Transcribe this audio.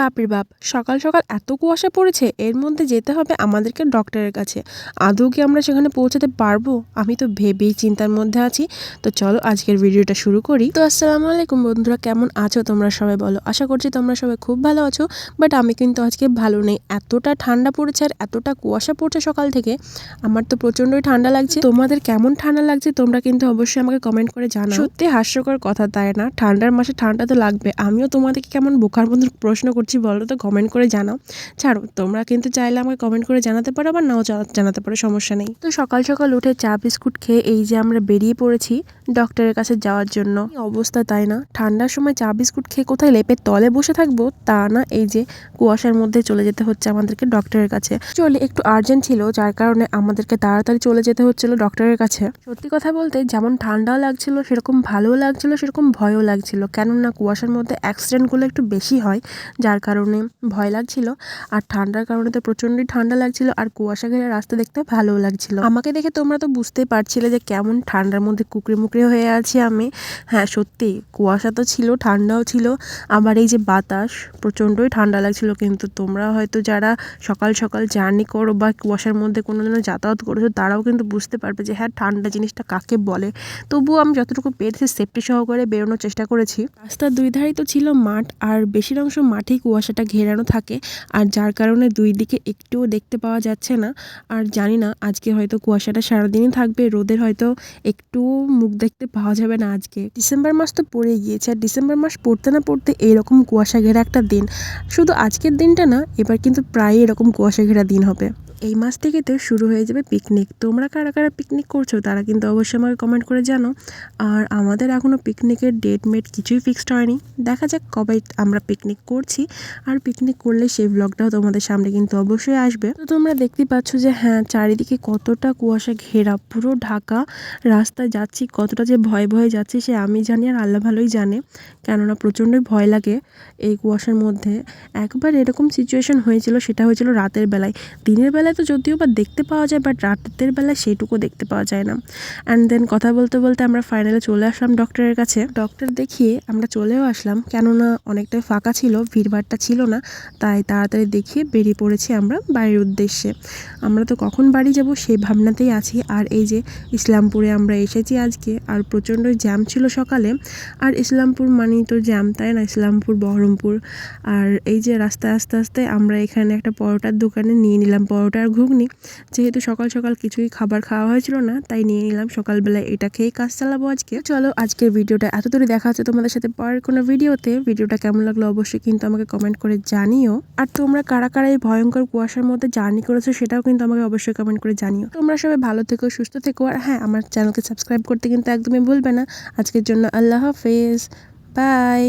বাপরে বাপ, সকাল সকাল এত কুয়াশা পড়েছে, এর মধ্যে যেতে হবে আমাদেরকে ডক্টরের কাছে। আদৌ কি আমরা সেখানে পৌঁছাতে পারব? আমি তো ভেবেই চিন্তার মধ্যে আছি। তো চলো আজকের ভিডিওটা শুরু করি। তো আসসালামু আলাইকুম বন্ধুরা, কেমন আছো তোমরা সবাই বলো? আশা করছি তোমরা সবাই খুব ভালো আছো, বাট আমি কিন্তু আজকে ভালো নেই। এতটা ঠান্ডা পড়েছে আর এতটা কুয়াশা পড়ছে সকাল থেকে। আমার তো প্রচণ্ডই ঠান্ডা লাগছে। তোমাদের কেমন ঠান্ডা লাগছে তোমরা কিন্তু অবশ্যই আমাকে কমেন্ট করে জানাও। সত্যি হাস্যকর কথা, তাই না? ঠান্ডার মাসে ঠান্ডা তো লাগবে। আমিও তোমাদেরকে কেমন বোকার মতো প্রশ্ন করছি বলো তো কমেন্ট করে জানাও। ছাড়ো, তোমরা কিন্তু চাইলে আমাকে কমেন্ট করে জানাতে পারো, আবার নাও জানাতে পারো, সমস্যা নেই। তো সকাল সকাল উঠে চা, বিস্কুট খেয়ে এই যে আমরা বেরিয়ে পড়েছি ডক্টরের কাছে যাওয়ার জন্য। অবস্থা তাই না? ঠান্ডার সময় চা, বিস্কুট খেয়ে কোথায় লেপের তলে বসে থাকব? তা না, এই যে কুয়াশার মধ্যে চলে যেতে হচ্ছে আমাদেরকে ডক্টরের কাছে। চলে একটু আর্জেন্ট ছিল, যার কারণে আমাদেরকে তাড়াতাড়ি চলে যেতে হচ্ছিল ডক্টরের কাছে। সত্যি কথা বলতে যেমন ঠান্ডাও লাগছিল, সেরকম ভালোও লাগছিল, সেরকম ভয়ও লাগছিল। কেননা কুয়াশার মধ্যে অ্যাক্সিডেন্টগুলো একটু বেশি হয়, যার কারণে ভয় লাগছিল আর ঠান্ডার কারণে তো প্রচণ্ডই ঠান্ডা লাগছিল আর কুয়াশা ঘেরা রাস্তা দেখতে ভালোও লাগছিল। আমাকে দেখে তোমরা তো বুঝতেই পারছিলে যে কেমন ঠান্ডার মধ্যে কুকড়ে মুকড়ে হয়ে আছি আমি। হ্যাঁ সত্যি, কুয়াশা তো ছিল, ঠান্ডাও ছিল, আবার এই যে বাতাস, প্রচণ্ডই ঠান্ডা লাগছিল। কিন্তু তোমরা হয়তো যারা সকাল সকাল জার্নি করো বা কুয়াশার মধ্যে কোনো দিনও যাতায়াত করেছ, তারাও কিন্তু বুঝতে পারবে যে হ্যাঁ ঠান্ডা জিনিসটা কাকে বলে। তবুও আমি যতটুকু পেরেছি সেফটি সহকারে বেরোনোর চেষ্টা করেছি। রাস্তার দুই ধারেই তো ছিল মাঠ, আর বেশির অংশ মাঠেই কুয়াশাটা ঘেরানো থাকে আর যার কারণে দুই দিকে একটুও দেখতে পাওয়া যাচ্ছে না। আর জানি না, আজকে হয়তো কুয়াশাটা সারাদিনই থাকবে, রোদের হয়তো একটুও মুখ দেখতে পাওয়া যাবে না আজকে। ডিসেম্বর মাস তো পড়ে গিয়েছে, আর ডিসেম্বর মাস পড়তে না পড়তে এরকম কুয়াশা ঘেরা একটা দিন। শুধু আজকের দিনটা না, এবার কিন্তু প্রায় এরকম কুয়াশা ঘেরা দিন হবে। এই মাস থেকে তো শুরু হয়ে যাবে পিকনিক তোমরা কারা কারা পিকনিক করছ তারা কিন্তু অবশ্যই আমাকে কমেন্ট করে জানো আর আমাদের এখনও পিকনিকের ডেট মেট কিছুই ফিক্সড হয়নি। দেখা যাক কবে আমরা পিকনিক করছি। আর পিকনিক করলে সেই ব্লগটাও তোমাদের সামনে কিন্তু অবশ্যই আসবে। তো তোমরা দেখতেই পাচ্ছ যে হ্যাঁ চারিদিকে কতটা কুয়াশা ঘেরা। পুরো ঢাকা রাস্তায় যাচ্ছি, কতটা যে ভয়ে ভয়ে যাচ্ছি সে আমি জানি আর আল্লাহ ভালোই জানে। কেননা প্রচণ্ডই ভয় লাগে এই কুয়াশার মধ্যে। একবার এরকম সিচুয়েশন হয়েছিল, সেটা হয়েছিল রাতের বেলায়। দিনের বেলায় তো যদিও বা দেখতে পাওয়া যায় বাট রাতের বেলায় সেইটুকু দেখতে পাওয়া যায় না। অ্যান্ড দেন কথা বলতে বলতে আমরা ফাইনালে চলে আসলাম ডক্টরের কাছে। ডক্টর দেখিয়ে আমরা চলেও আসলাম, কেননা অনেকটাই ফাঁকা ছিল, ভিড়ভাড়টা ছিল না, তাই তাড়াতাড়ি দেখিয়ে বেরিয়ে পড়েছি আমরা বাড়ির উদ্দেশ্যে। আমরা তো কখন বাড়ি যাব সেই ভাবনাতেই আছি, আর এই যে ইসলামপুরে আমরা এসেছি আজকে, আর প্রচণ্ড জ্যাম ছিল সকালে, আর ইসলামপুর মানেই তো জ্যাম, তাই না? ইসলামপুর, বহরমপুর, আর এই যে রাস্তায় আস্তে আস্তে আমরা এখানে একটা পরোটার দোকানে নিয়ে নিলাম পরোটা আর ঘুগনি। যেহেতু সকাল সকাল কিছুই খাবার খাওয়া হয়েছিল না, তাই নিয়ে নিলাম সকালবেলা এটা খেয়েই কাজ চালাবো আজকে। চলো, আজকের ভিডিওটা এত দূরে দেখা হচ্ছে তোমাদের সাথে পরের কোনো ভিডিওতে। ভিডিওটা কেমন লাগল অবশ্যই কিন্তু আমাকে কমেন্ট করে জানিও। আর তোমরা কারা কারা এই ভয়ঙ্কর কুয়াশার মধ্যে জার্নি করেছ সেটাও কিন্তু আমাকে অবশ্যই কমেন্ট করে জানিও। তোমরা সবাই ভালো থেকো, সুস্থ থেকো। আর হ্যাঁ আমার চ্যানেলকে সাবস্ক্রাইব করতে কিন্তু একদমই ভুলবে না। আজকের জন্য আল্লাহ হাফেজ। বাই